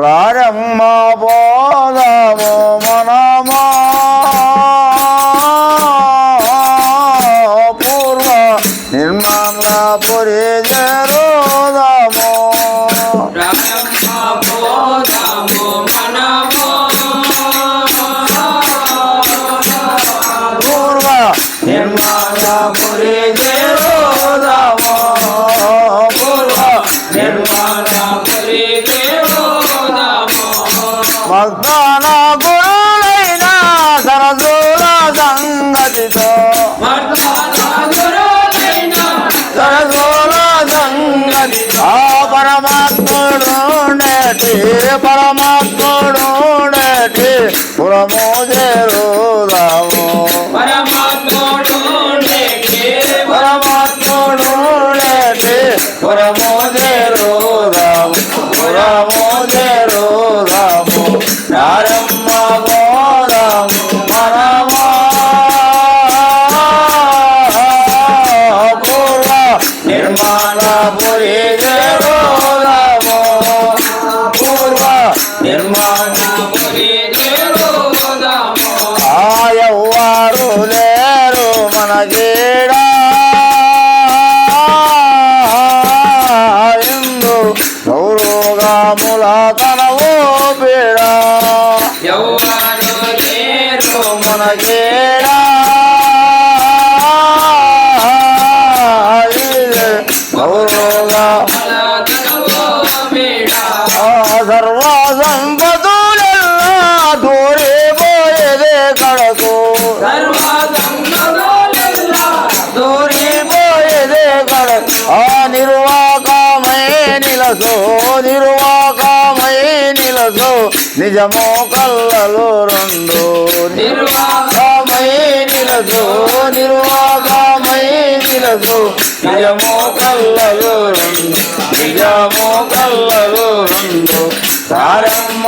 రారమ్మ పోదాము మనమా? పూర్వ నిర్మాణపురి జరోదాము. పూర్వ నిర్మాణపురి Yeah. লাগে నిజమో కళ్ళలో రెండు నిర్వాహమై నిలదు నిలదు. నిజమో కళ్ళలో రెండు నిజమో కళ్ళలో రెండు. సారమ్మ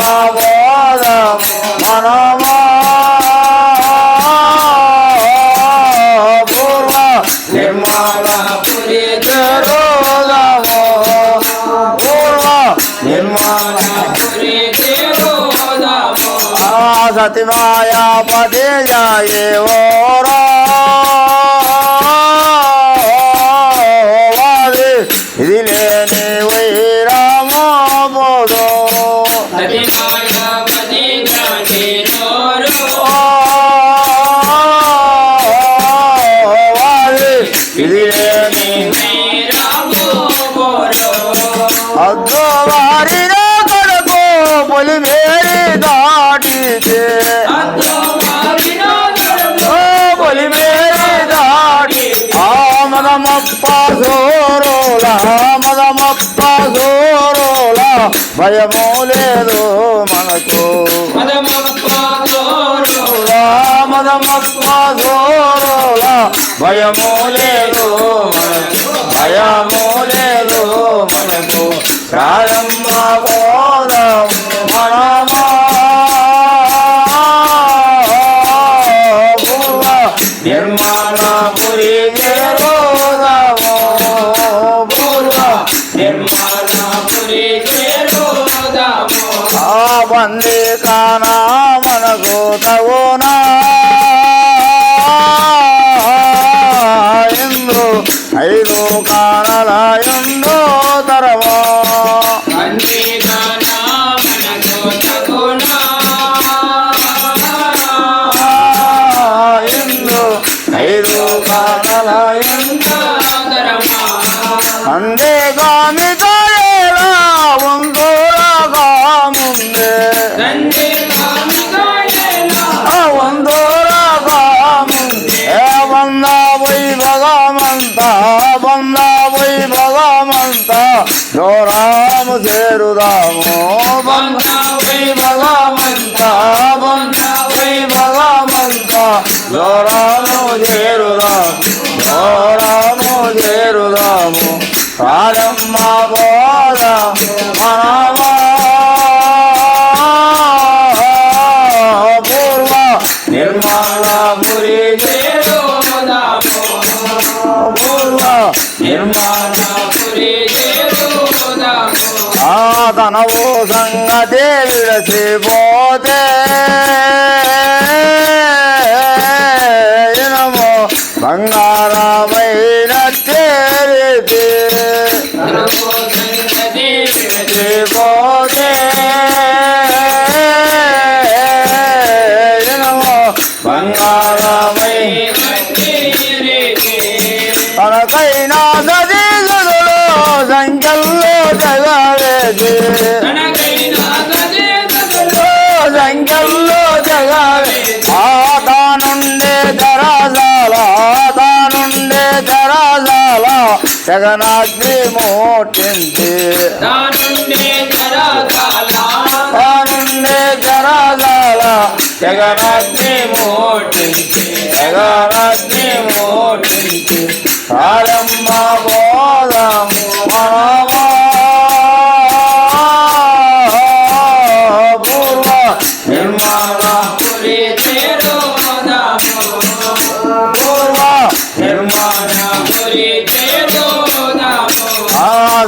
సతిమాయా పదేయాయే ఓరా ఇది లేని వైరామోదో సతిమాయ భయము లేదు మనకు. భయము లేదు భయము లేదు మనకు. ప్రారంభ Ramon மமோ சங்கதே விழசு போதே நமோ பங்காராமை நத்தேரிது போதே நமோ பங்காராமை தனக்கை జగవేది సంఖ్యల్లో జగవే ఆతానుండే జరాజాల ఆతానుండే మోటింది. తానుండే జరాజాల జగనాగ్ని మోటింది. జగనాగ్ని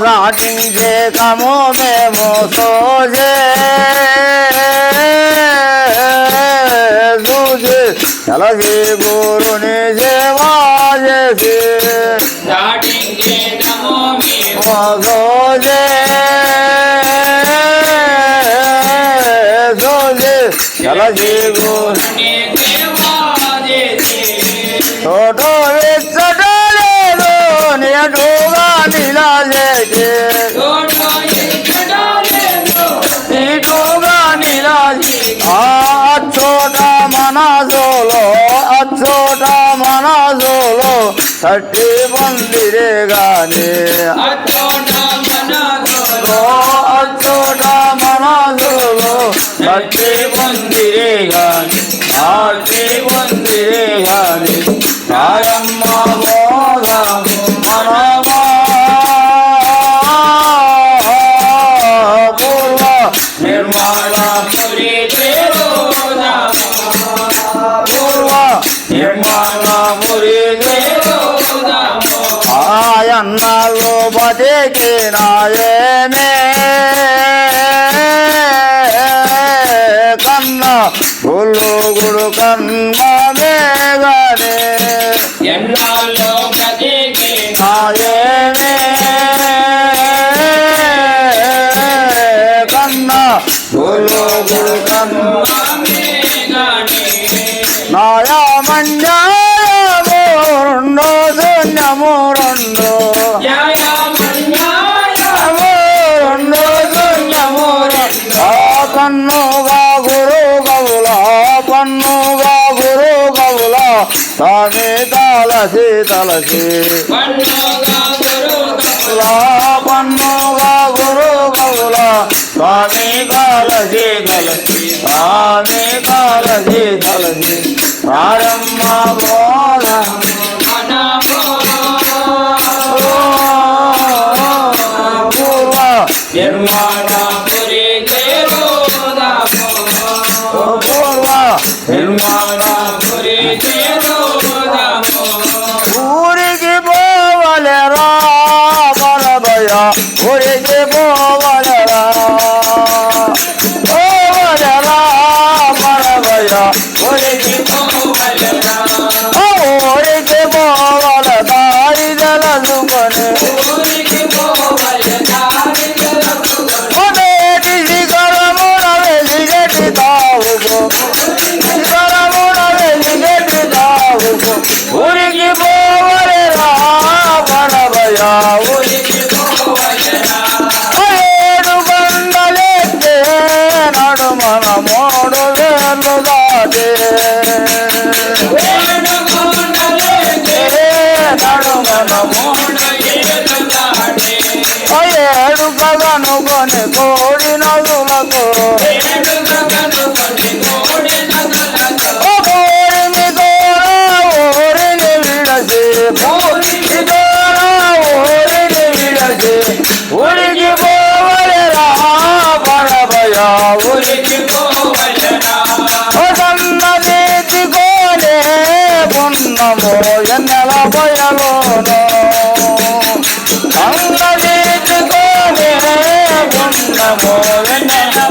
রাটিংছে কামে মতো যে দুজে খেলাছে গরু নিজে বাজেছে মতো যে দুজে খেলাছে গরু ছোট ছোট छठे मंदिर गाने। నాయనే కన్నా గుళ్ళు కన్మనే గానే ఎన్నాళ్ళు కవుల స్వామి తలసి తలసి పన్నుగా గురు కవుల స్వామి కలసి కలసి స్వామి కలసి కలసి ప్రారంభ బోధ పూర్వ నిర్మాణ Amen.